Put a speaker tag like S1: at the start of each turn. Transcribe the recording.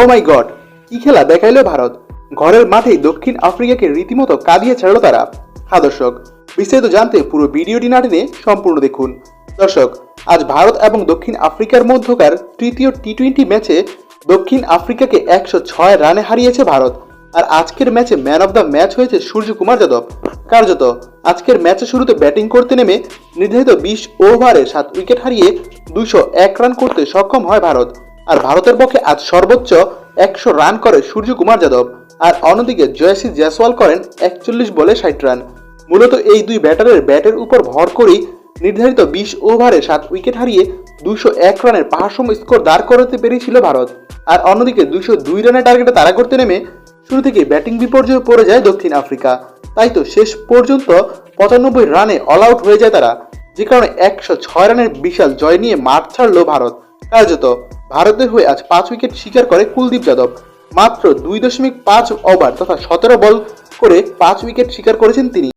S1: ও মাই god কি খেলা দেখাইলো ভারত? ঘরের মাঠেই দক্ষিণ আফ্রিকাকে রীতিমতো কাঁদিয়ে ছাড়লো তারা। হ্যাঁ দর্শক, বিস্তারিত জানতে পুরো ভিডিওটি না টেনে সম্পূর্ণ দেখুন। দর্শক, আজ ভারত এবং দক্ষিণ আফ্রিকার মধ্যকার তৃতীয় টি টোয়েন্টি ম্যাচে দক্ষিণ আফ্রিকাকে একশো ছয় রানে হারিয়েছে ভারত। আর আজকের ম্যাচে ম্যান অফ দ্য ম্যাচ হয়েছে সূর্যকুমার যাদব। কার্যত, আজকের ম্যাচে শুরুতে ব্যাটিং করতে নেমে নির্ধারিত বিশ ওভারে সাত উইকেট হারিয়ে দুশো এক রান করতে সক্ষম হয় ভারত। আর ভারতের পক্ষে আজ সর্বোচ্চ একশো রান করে সূর্যকুমার যাদব। আর অন্যদিকে জয়সী জয়সওয়াল করেন একচল্লিশ বলে ষাট রান। মূলত এই দুই ব্যাটারের ব্যাটের উপর ভর করেই নির্ধারিত বিশ ওভারে সাত উইকেট হারিয়ে দুশো এক রানের পাহাড়সম স্কোর দাঁড় করাতে পেরেছিল ভারত। আর অন্যদিকে দুশো দুই রানের টার্গেটে তাড়া করতে নেমে শুরু থেকে ব্যাটিং বিপর্যয়ে পড়ে যায় দক্ষিণ আফ্রিকা। তাই তো শেষ পর্যন্ত পঁচানব্বই রানে অল আউট হয়ে যায় তারা। যে কারণে একশো ছয় রানের বিশাল জয় নিয়ে মাঠ ছাড়ল ভারত। কার্যত ভারতের হয়ে আজ পাঁচ উইকেট শিকার করে কুলদীপ যাদব। মাত্র দুই দশমিক পাঁচ ওভার তথা সতেরো বল করে পাঁচ উইকেট শিকার করেছেন তিনি।